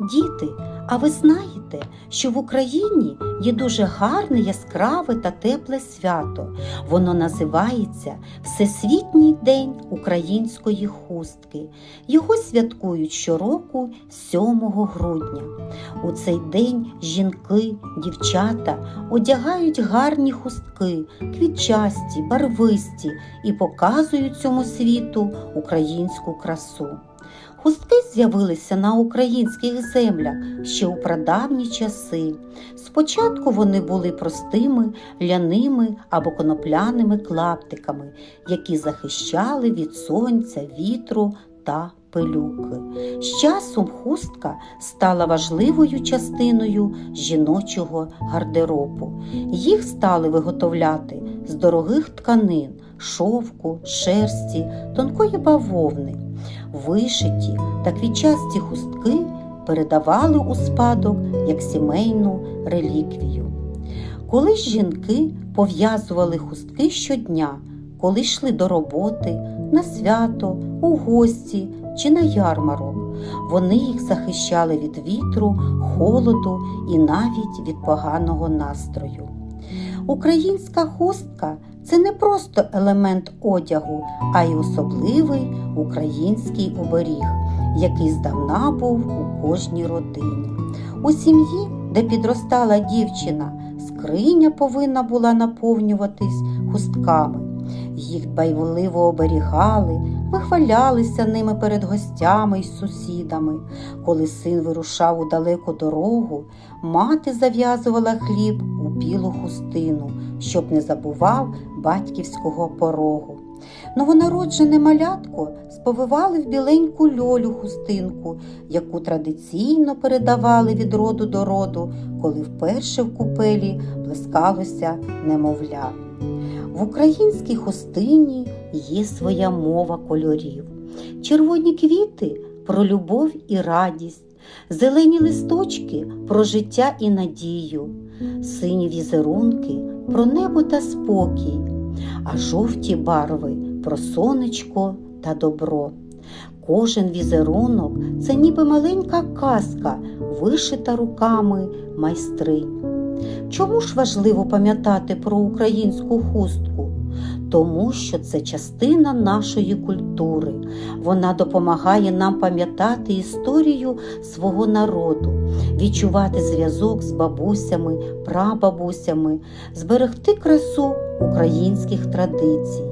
Діти, а ви знаєте, що в Україні є дуже гарне, яскраве та тепле свято. Воно називається Всесвітній день української хустки. Його святкують щороку 7 грудня. У цей день жінки, дівчата одягають гарні хустки, квітчасті, барвисті і показують цьому світу українську красу. Хустки з'явилися на українських землях ще у прадавні часи. Спочатку вони були простими ляними або конопляними клаптиками, які захищали від сонця, вітру та пилюки. З часом хустка стала важливою частиною жіночого гардеробу. Їх стали виготовляти з дорогих тканин, шовку, шерсті, тонкої бавовни. Вишиті та квітчасті хустки передавали у спадок як сімейну реліквію. Коли ж жінки пов'язували хустки щодня, коли йшли до роботи, на свято, у гості чи на ярмарок, вони їх захищали від вітру, холоду і навіть від поганого настрою. Українська хустка це не просто елемент одягу, а й особливий український оберіг, який здавна був у кожній родині. У сім'ї, де підростала дівчина, скриня повинна була наповнюватись хустками. Їх дбайливо оберігали, вихвалялися ними перед гостями й сусідами. Коли син вирушав у далеку дорогу, мати зав'язувала хліб білу хустину, щоб не забував батьківського порогу. Новонароджене малятко сповивали в біленьку льолю хустинку, яку традиційно передавали від роду до роду, коли вперше в купелі плескалося немовля. В українській хустині є своя мова кольорів. Червоні квіти про любов і радість, зелені листочки про життя і надію, сині візерунки про небо та спокій, а жовті барви про сонечко та добро. Кожен візерунок це ніби маленька казка, вишита руками майстринь. Чому ж важливо пам'ятати про українську хустку? Тому що це частина нашої культури. Вона допомагає нам пам'ятати історію свого народу, відчувати зв'язок з бабусями, прабабусями, зберегти красу українських традицій.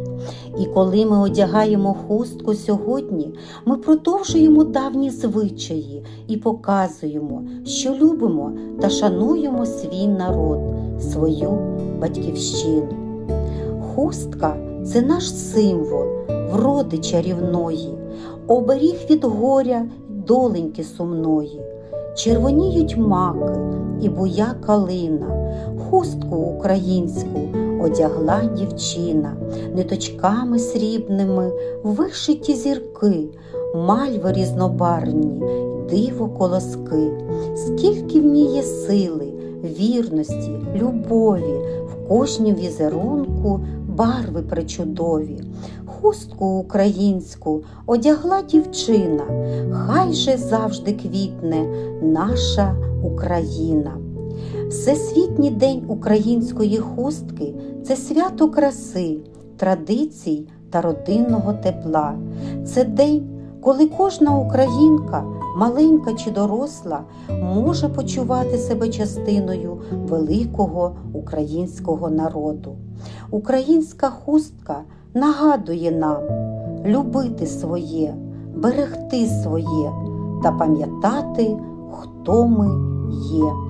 І коли ми одягаємо хустку сьогодні, ми продовжуємо давні звичаї і показуємо, що любимо та шануємо свій народ, свою батьківщину. Хустка це наш символ, вроди чарівної, оберіг від горя доленьки сумної, червоніють маки і буя калина, хустку українську одягла дівчина, ниточками срібними вишиті зірки, мальви різнобарвні, диво колоски, скільки в ній є сили, вірності, любові, в кожнім візерунку барви причудові. Хустку українську одягла дівчина, хай же завжди квітне наша Україна. Всесвітній день української хустки це свято краси, традицій та родинного тепла. Це день, коли кожна українка, маленька чи доросла, може почувати себе частиною великого українського народу. Українська хустка нагадує нам любити своє, берегти своє та пам'ятати, хто ми є.